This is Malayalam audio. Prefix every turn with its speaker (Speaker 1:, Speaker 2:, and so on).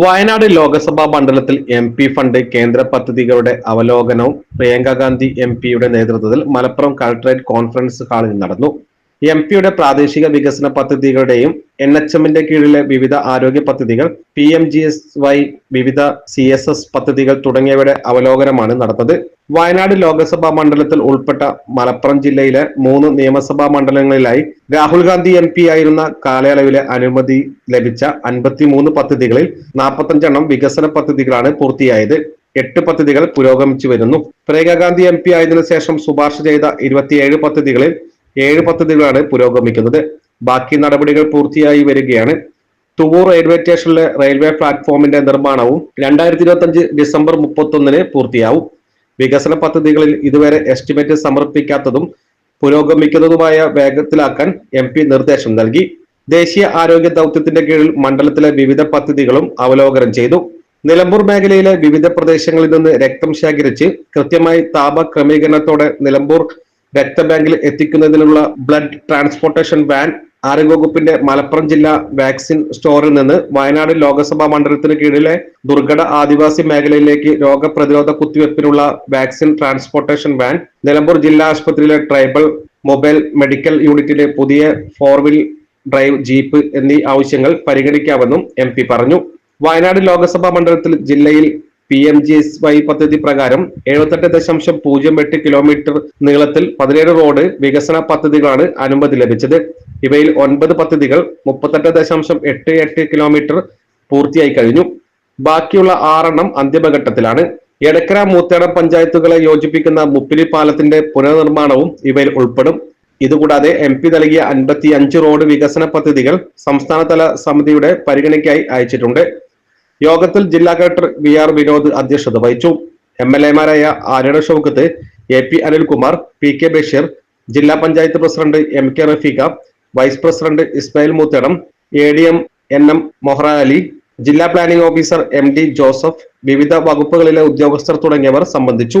Speaker 1: Wayanad Lok Sabha മണ്ഡലത്തിൽ എം പി ഫണ്ട് കേന്ദ്ര പദ്ധതികളുടെ അവലോകനവും പ്രിയങ്ക ഗാന്ധി എം പിയുടെ നേതൃത്വത്തിൽ മലപ്പുറം കളക്ടറേറ്റ് കോൺഫറൻസ് ഹാളിൽ നടന്നു. എം പിയുടെ പ്രാദേശിക വികസന പദ്ധതികളുടെയും എൻ എച്ച് എമ്മിന്റെ കീഴിലെ വിവിധ ആരോഗ്യ പദ്ധതികൾ P M G S Y വിവിധ സി എസ് എസ് പദ്ധതികൾ തുടങ്ങിയവയുടെ അവലോകനമാണ് നടന്നത്. വയനാട് ലോക്സഭാ മണ്ഡലത്തിൽ ഉൾപ്പെട്ട മലപ്പുറം ജില്ലയിലെ മൂന്ന് നിയമസഭാ മണ്ഡലങ്ങളിലായി രാഹുൽ ഗാന്ധി എം പി ആയിരുന്ന കാലയളവിലെ അനുമതി ലഭിച്ച അൻപത്തിമൂന്ന് പദ്ധതികളിൽ നാൽപ്പത്തഞ്ചെണ്ണം വികസന പദ്ധതികളാണ് പൂർത്തിയായത്. എട്ട് പദ്ധതികൾ പുരോഗമിച്ചു വരുന്നു. പ്രിയങ്കാ ഗാന്ധി എം പി ആയതിനു ശേഷം ശുപാർശ ചെയ്ത ഇരുപത്തിയേഴ് പദ്ധതികളിൽ ഏഴ് പദ്ധതികളാണ് പുരോഗമിക്കുന്നത്. ബാക്കി നടപടികൾ പൂർത്തിയായി വരികയാണ്. തുവൂർ റെയിൽവേ സ്റ്റേഷനിലെ റെയിൽവേ പ്ലാറ്റ്ഫോമിന്റെ നിർമ്മാണവും രണ്ടായിരത്തി ഇരുപത്തി അഞ്ച് ഡിസംബർ മുപ്പത്തൊന്നിന് പൂർത്തിയാവും. വികസന പദ്ധതികളിൽ ഇതുവരെ എസ്റ്റിമേറ്റ് സമർപ്പിക്കാത്തതും പുരോഗമിക്കുന്നതുമായ വേഗത്തിലാക്കാൻ എം പി നിർദ്ദേശം നൽകി. ദേശീയ ആരോഗ്യ ദൗത്യത്തിന്റെ കീഴിൽ മണ്ഡലത്തിലെ വിവിധ പദ്ധതികളും അവലോകനം ചെയ്തു. നിലമ്പൂർ മേഖലയിലെ വിവിധ പ്രദേശങ്ങളിൽ നിന്ന് രക്തം ശേഖരിച്ച് കൃത്യമായി താപ ക്രമീകരണത്തോടെ നിലമ്പൂർ രക്തബാങ്കിൽ എത്തിക്കുന്നതിനുള്ള ബ്ലഡ് ട്രാൻസ്പോർട്ടേഷൻ വാൻ ആരോഗ്യവകുപ്പിന്റെ മലപ്പുറം ജില്ലാ വാക്സിൻ സ്റ്റോറിൽ നിന്ന് വയനാട് ലോകസഭാ മണ്ഡലത്തിന് കീഴിലെ ദുർഘട ആദിവാസി മേഖലയിലേക്ക് രോഗപ്രതിരോധ കുത്തിവയ്പ്പിനുള്ള വാക്സിൻ ട്രാൻസ്പോർട്ടേഷൻ വാൻ നിലമ്പൂർ ജില്ലാ ആശുപത്രിയിലെ ട്രൈബൽ മൊബൈൽ മെഡിക്കൽ യൂണിറ്റിലെ പുതിയ ഫോർ വീൽ ഡ്രൈവ് ജീപ്പ് എന്നീ ആവശ്യങ്ങൾ പരിഗണിക്കാമെന്നും എം പറഞ്ഞു. വയനാട് ലോകസഭാ മണ്ഡലത്തിൽ ജില്ലയിൽ P M G S Y പദ്ധതി പ്രകാരം എഴുപത്തെട്ട് ദശാംശം പൂജ്യം എട്ട് കിലോമീറ്റർ നീളത്തിൽ പതിനേഴ് റോഡ് വികസന പദ്ധതികളാണ് അനുമതി ലഭിച്ചത്. ഇവയിൽ ഒൻപത് പദ്ധതികൾ മുപ്പത്തെട്ട് ദശാംശം എട്ട് എട്ട് കിലോമീറ്റർ പൂർത്തിയായി കഴിഞ്ഞു. ബാക്കിയുള്ള ആറെണ്ണം അന്തിമഘട്ടത്തിലാണ്. എടക്കര മൂത്തേടം പഞ്ചായത്തുകളെ യോജിപ്പിക്കുന്ന മുപ്പിലി പാലത്തിന്റെ പുനർനിർമ്മാണവും ഇവയിൽ ഉൾപ്പെടും. ഇതുകൂടാതെ എം പി നൽകിയ അൻപത്തി അഞ്ച് റോഡ് വികസന പദ്ധതികൾ സംസ്ഥാനതല സമിതിയുടെ പരിഗണനയ്ക്കായി അയച്ചിട്ടുണ്ട്. യോഗത്തിൽ ജില്ലാ കളക്ടർ വി ആർ വിനോദ് അധ്യക്ഷത വഹിച്ചു. M L എമാരായ Aryadan Shoukath A P Anilkumar P K Basheer ജില്ലാ panchayat president M K Rafeeq vice president Ismail Moothedam A D M N M Mohra Ali ജില്ലാ planning officer M D Joseph വിവിധ വകുപ്പുകളിലെ ഉദ്യോഗസ്ഥർ തുടങ്ങിയവർ സംബന്ധിച്ചു.